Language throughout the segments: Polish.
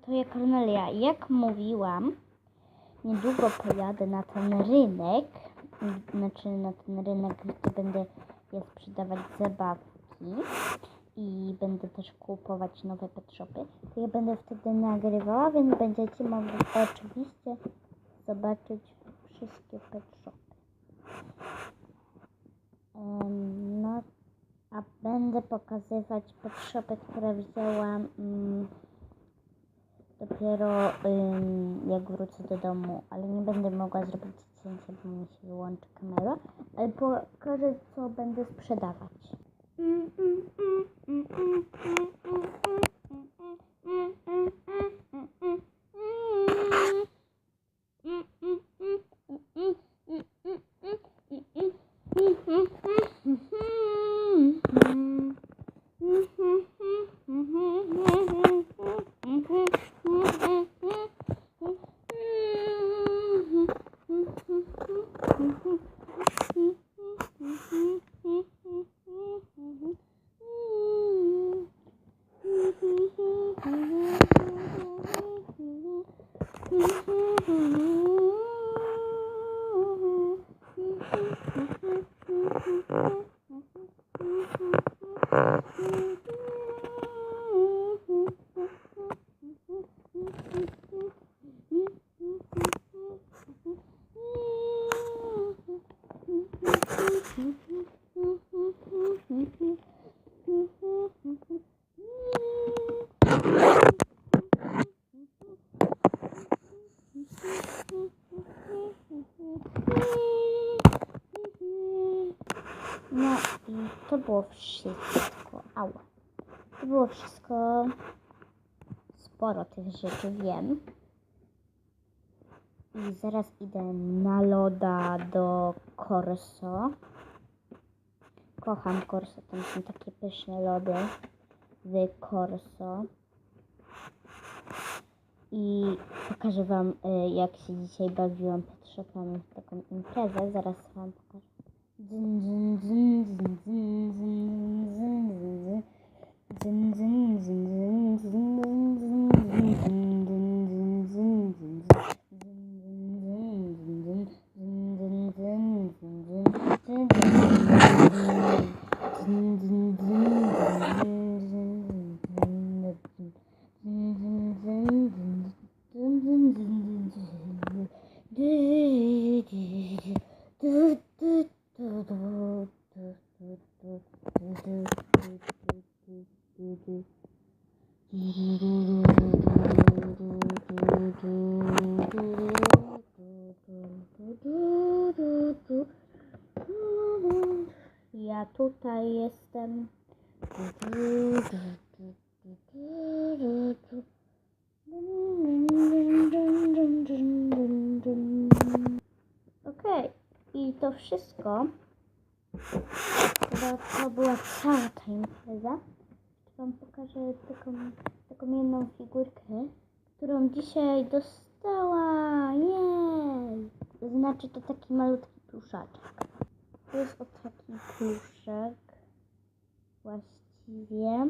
To ja Kornelia, jak mówiłam, niedługo pojadę na ten rynek, znaczy na ten rynek, gdzie będę ja sprzedawać zabawki i będę też kupować nowe pet shopy, to ja będę wtedy nagrywała, więc będziecie mogli oczywiście zobaczyć wszystkie pet shopy. Em, No, a będę pokazywać pet shopy, które wzięłam mm, dopiero ym, jak wrócę do domu, ale nie będę mogła zrobić zdjęcia, bo mi się wyłączy kamera, ale pokażę, co będę sprzedawać. No Mm-hmm. To było wszystko. Ała. To było wszystko. Sporo tych rzeczy wiem. I zaraz idę na loda do Corso. Kocham Corso, tam są takie pyszne lody w Corso. I pokażę Wam, y, jak się dzisiaj bawiłam pet shopami w taką imprezę. Zaraz Wam pokażę. Zın zın zın zın zın zın zın zın zın zın zın zın zın zın zın zın zın Ding ding ding. Ja tutaj jestem. Okej, i to wszystko. Chyba to była cała ta impreza. Jeszcze Wam pokażę taką, taką jedną figurkę, którą dzisiaj dostała. Jej! To znaczy to taki malutki pluszaczek. To jest o taki pluszek. Właściwie.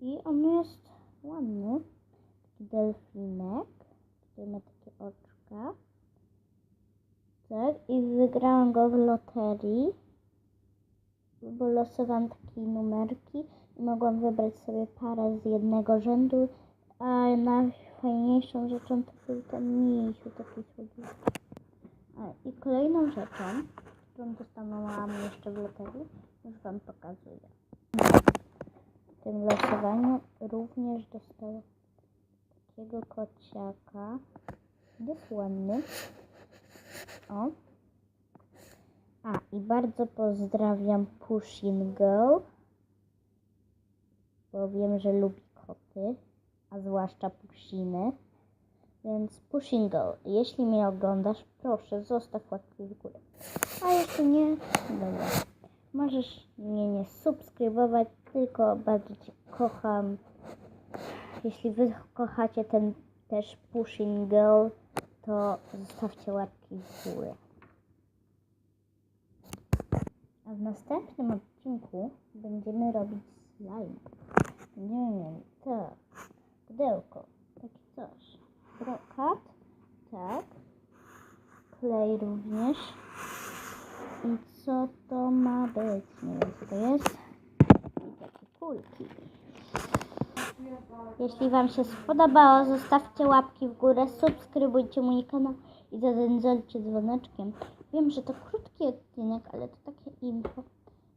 I on jest ładny. Taki delfinek. Tutaj ma takie oczka. I wygrałam go w loterii, bo losowałam takie numerki i mogłam wybrać sobie parę z jednego rzędu, a najfajniejszą rzeczą to był ten misiu, taki słodki. A, I kolejną rzeczą, którą dostałam jeszcze w loterii, już Wam pokazuję. W tym losowaniu również dostałam takiego kociaka, dosłowny. A, i bardzo pozdrawiam Pushing Girl, bo wiem, że lubi koty, a zwłaszcza pushiny. Więc Pushing Girl, jeśli mnie oglądasz, proszę zostaw łapkę w górę. A jeśli nie, dobra. Możesz mnie nie subskrybować, tylko bardzo Cię kocham. Jeśli Wy kochacie ten też Pushing Girl, to zostawcie górę. A w następnym odcinku będziemy robić slime. Będziemy mieli tak. pudełko. Takie coś. Brokat. Tak. Klej również. I co to ma być? Nie wiem co to jest. I takie kulki. Jeśli Wam się spodobało, zostawcie łapki w górę, subskrybujcie mój kanał i zadzwoncie dzwoneczkiem. Wiem, że to krótki odcinek, ale to takie info.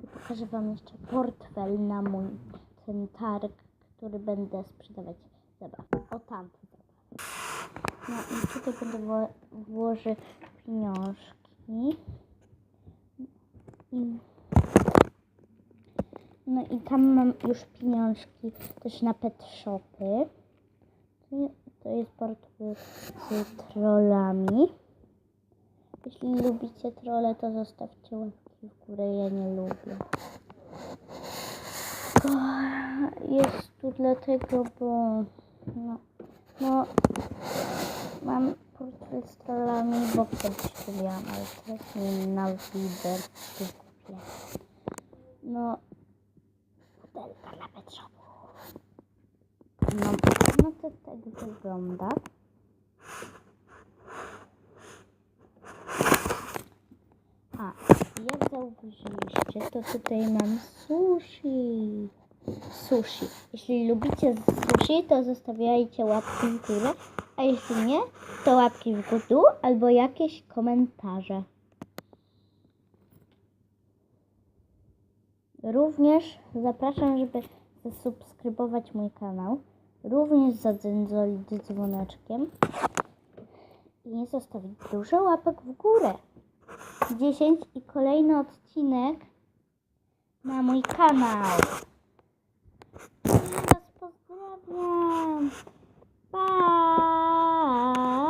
I pokażę Wam jeszcze portfel na mój ten targ, który będę sprzedawać zabawki. O tamte. No i tutaj będę wło- włożyć pieniążki. I no i tam mam już pieniążki też na pet shopy. To je- To jest portfel z trollami. Jeśli lubicie trolle, to zostawcie łapki w górę. Ja nie lubię. Tylko Jest tu dlatego, bo no, no mam portfel z trollami, bo kiedyś tu miałam, ale teraz nie na wider kupię. No, pudelka dla pet shopu. No, no to tak wygląda. A, jak zauważyliście, to tutaj mam sushi. Sushi. Jeśli lubicie sushi, to zostawiajcie łapki w górę, a jeśli nie, to łapki w dół albo jakieś komentarze. Również zapraszam, żeby zasubskrybować mój kanał również zadzędzolić dzwoneczkiem i nie zostawić dużo łapek w górę. 10 i kolejny odcinek na mój kanał. Ja was pozdrawiam. Bye.